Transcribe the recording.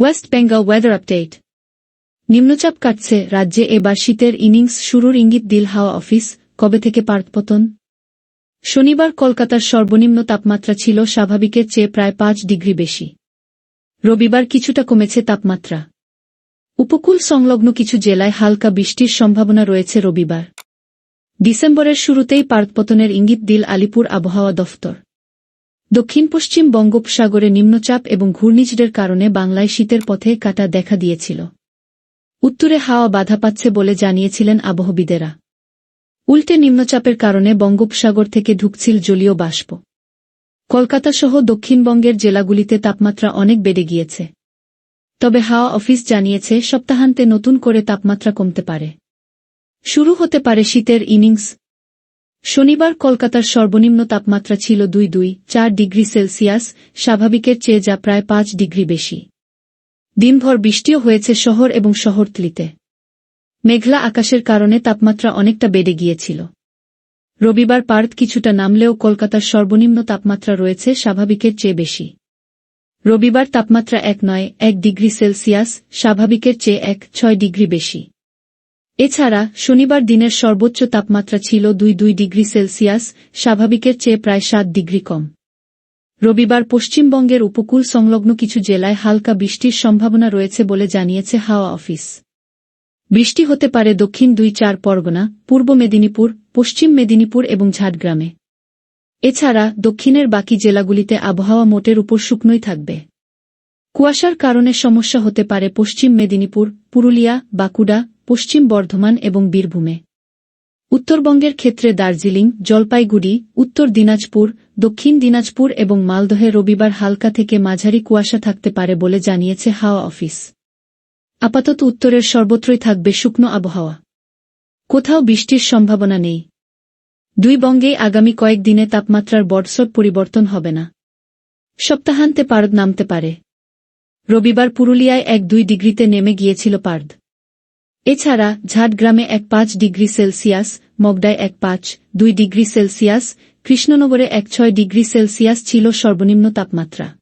West Bengal weather update নিম্নচাপ কাটছে রাজ্যে এবার শীতের ইনিংস শুরুর ইঙ্গিত দিল হাওয়া অফিস কবে থেকে পার্কপতন শনিবার কলকাতার সর্বনিম্ন তাপমাত্রা ছিল স্বাভাবিকের চেয়ে প্রায় পাঁচ ডিগ্রি বেশি। রবিবার কিছুটা কমেছে তাপমাত্রা। উপকূল সংলগ্ন কিছু জেলায় হালকা বৃষ্টির সম্ভাবনা রয়েছে রবিবার। ডিসেম্বরের শুরুতেই পার্কপতনের ইঙ্গিত দিল আলিপুর আবহাওয়া দফতর। দক্ষিণ পশ্চিম বঙ্গোপসাগরে নিম্নচাপ এবং ঘূর্ণিঝড়ের কারণে বাংলায় শীতের পথে কাটা দেখা দিয়েছিল। উত্তরে হাওয়া বাধা পাচ্ছে বলে জানিয়েছিলেন আবহবিদেরা। উল্টে নিম্নচাপের কারণে বঙ্গোপসাগর থেকে ঢুকছিল জলীয় বাষ্প। কলকাতা সহ দক্ষিণবঙ্গের জেলাগুলিতে তাপমাত্রা অনেক বেড়ে গিয়েছে। তবে হাওয়া অফিস জানিয়েছে, সপ্তাহান্তে নতুন করে তাপমাত্রা কমতে পারে। শুরু হতে পারে শীতের ইনিংস শনিবার কলকাতার সর্বনিম্ন তাপমাত্রা ছিল দুই দুই চার ডিগ্রি সেলসিয়াস, স্বাভাবিকের চেয়ে যা প্রায় পাঁচ ডিগ্রি বেশি। দিনভর বৃষ্টিও হয়েছে শহর এবং শহরতলিতে। মেঘলা আকাশের কারণে তাপমাত্রা অনেকটা বেড়ে গিয়েছিল। রবিবার পার্থ কিছুটা নামলেও কলকাতার সর্বনিম্ন তাপমাত্রা রয়েছে স্বাভাবিকের চেয়ে বেশি। রবিবার তাপমাত্রা এক নয়, এক ডিগ্রি সেলসিয়াস, স্বাভাবিকের চেয়ে এক, ছয় ডিগ্রি বেশি। এছাড়া, শনিবার দিনের সর্বোচ্চ তাপমাত্রা ছিল দুই দুই ডিগ্রি সেলসিয়াস, স্বাভাবিকের চেয়ে প্রায় সাত ডিগ্রি কম। রবিবার পশ্চিমবঙ্গের উপকূল সংলগ্ন কিছু জেলায় হালকা বৃষ্টির সম্ভাবনা রয়েছে বলে জানিয়েছে হাওয়া অফিস। বৃষ্টি হতে পারে দক্ষিণ দুই চার পরগনা, পূর্ব মেদিনীপুর, পশ্চিম মেদিনীপুর এবং ঝাড়গ্রামে। এছাড়া, দক্ষিণের বাকি জেলাগুলিতে আবহাওয়া মোটের উপর শুকনোই থাকবে। কুয়াশার কারণে সমস্যা হতে পারে পশ্চিম মেদিনীপুর, পুরুলিয়া, বাঁকুড়া পশ্চিম বর্ধমান এবং বীরভূমে। উত্তরবঙ্গের ক্ষেত্রে দার্জিলিং, জলপাইগুড়ি, উত্তর দিনাজপুর, দক্ষিণ দিনাজপুর এবং মালদহে রবিবার হালকা থেকে মাঝারি কুয়াশা থাকতে পারে বলে জানিয়েছে হাওয়া অফিস। আপাতত উত্তরের সর্বত্রই থাকবে শুকনো আবহাওয়া। কোথাও বৃষ্টির সম্ভাবনা নেই। দুই বঙ্গেই আগামী কয়েকদিনে তাপমাত্রার বড়সড় পরিবর্তন হবে না। সপ্তাহান্তে পারদ নামতে পারে। রবিবার পুরুলিয়ায় এক দুই ডিগ্রিতে নেমে গিয়েছিল পার্দ। এছাড়া ঝাড়গ্রামে এক পাঁচ ডিগ্রি সেলসিয়াস, মগডায় এক পাঁচ দুই ডিগ্রি সেলসিয়াস, কৃষ্ণনগরে এক ছয় ডিগ্রি সেলসিয়াস ছিল সর্বনিম্ন তাপমাত্রা।